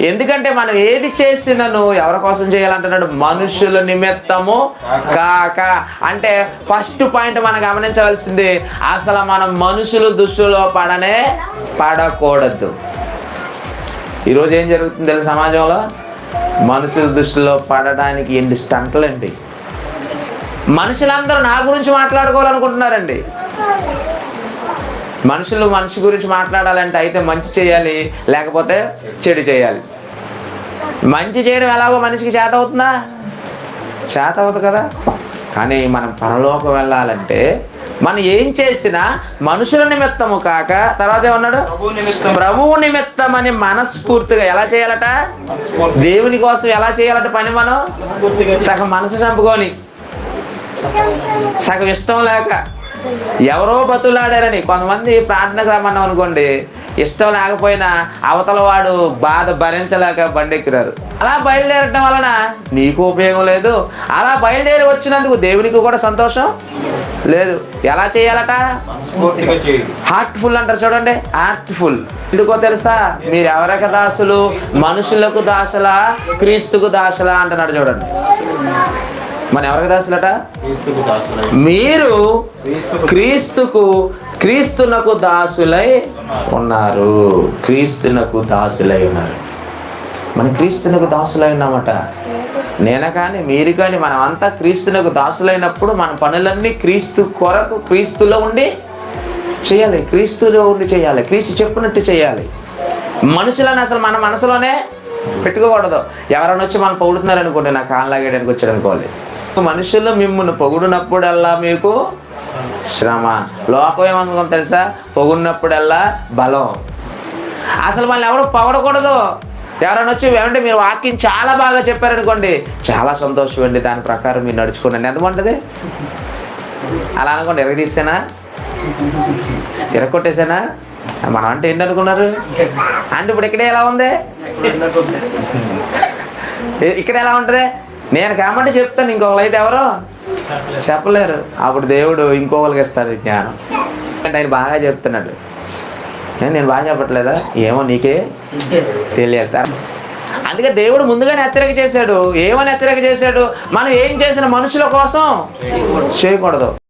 ఎందుకంటే మనం ఏది చేసినను ఎవరి కోసం చేయాలంటున్నాడు? మనుషుల నిమిత్తము. కాక అంటే ఫస్ట్ పాయింట్ మనం గమనించవలసింది అసలు మనం మనుషులు దుస్తులో పడనే పడకూడదు. ఈరోజు ఏం జరుగుతుంది తెలుసు సమాజంలో? మనుషుల దృష్టిలో పడడానికి ఎన్ని స్టంట్లండి? మనుషులందరూ నా గురించి మాట్లాడుకోవాలనుకుంటున్నారండి. మనుషులు మనిషి గురించి మాట్లాడాలంటే అయితే మంచి చేయాలి లేకపోతే చెడు చేయాలి. మంచి చేయడం ఎలాగో మనిషికి చేత అవుతుందా? చేత అవుతుంది కదా. కానీ మనం పరలోకం వెళ్ళాలంటే మనం ఏం చేసినా మనుషుల నిమిత్తము కాక తర్వాత ఏమన్నాడు? ప్రభు నిమిత్తం. ప్రభువు నిమిత్తం అని మనస్ఫూర్తిగా ఎలా చేయాలట? దేవుని కోసం ఎలా చేయాలట పని మనం? సగం మనసు చంపుకొని. సగం ఇష్టం లేక. ఎవరో బతులాడారని కొంతమంది ప్రార్థనకు రమ్మన్నాం అనుకోండి ఇష్టం లేకపోయినా అవతల వాడు బాధ భరించలేక బండెక్కినారు. అలా బయలుదేరటం వలన నీకు ఉపయోగం లేదు. అలా బయలుదేరి వచ్చినందుకు దేవునికి కూడా సంతోషం లేదు. ఎలా చేయాలట? హార్ట్ఫుల్ అంటారు చూడండి. హార్ట్ఫుల్ ఎందుకో తెలుసా? మీరు ఎవరికి దాసులు? మనుషులకు దాసులా? క్రీస్తుకు దాసులా అంటున్నాడు చూడండి. మన ఎవరికి దాసులట? మీరు క్రీస్తుకు క్రీస్తునకు దాసులై ఉన్నారు. క్రీస్తునకు దాసులై ఉన్నారు. మన క్రీస్తునకు దాసులై ఉన్నామట. నేను కానీ మీరు కానీ మనం అంతా క్రీస్తునకు దాసులైనప్పుడు మన పనులన్నీ క్రీస్తు కొరకు క్రీస్తులో ఉండి చేయాలి. క్రీస్తులో ఉండి చేయాలి. క్రీస్తు చెప్పినట్టు చేయాలి. మనుషులను అసలు మన మనసులోనే పెట్టుకోకూడదు. ఎవరైనా వచ్చి మనం పొగుడుతున్నారు అనుకోండి నా కాలు లాగేయడానికి వచ్చాడు అనుకోవాలి మనుషులు మిమ్మల్ని పొగుడునప్పుడల్లా మీకు శ్రమ. లోకం ఏమనుకుంది తెలుసా? పొగుడినప్పుడల్లా బలం. అసలు మళ్ళీ ఎవరు పొగడకూడదు. ఎవరైనా వచ్చి ఏమంటే మీరు వాక్యం చాలా బాగా చెప్పారనుకోండి. చాలా సంతోషం అండి దాని ప్రకారం మీరు నడుచుకోండి ఎంత బాగుంటుంది అలా అనుకోండి ఎరగదీసానా ఎరగొట్టేసానా? మనం అంటే ఏంటి అనుకున్నారు? అంటే ఇప్పుడు ఇక్కడే ఎలా ఉంది? ఇక్కడ ఎలా ఉంటుంది? నేను కామంటే చెప్తాను ఇంకొకరు అయితే ఎవరు? చెప్పలేరు. అప్పుడు దేవుడు ఇంకొకరికి ఇస్తాడు జ్ఞానం. అంటే ఆయన బాగా చెప్తున్నాడు. నేను బాగా చెప్పట్లేదా? ఏమో నీకే తెలియదు. అందుకే దేవుడు ముందుగానే హెచ్చరిక చేశాడు. ఏమని హెచ్చరిక చేశాడు? మనం ఏం చేసిన మనుషుల కోసం చేయకూడదు.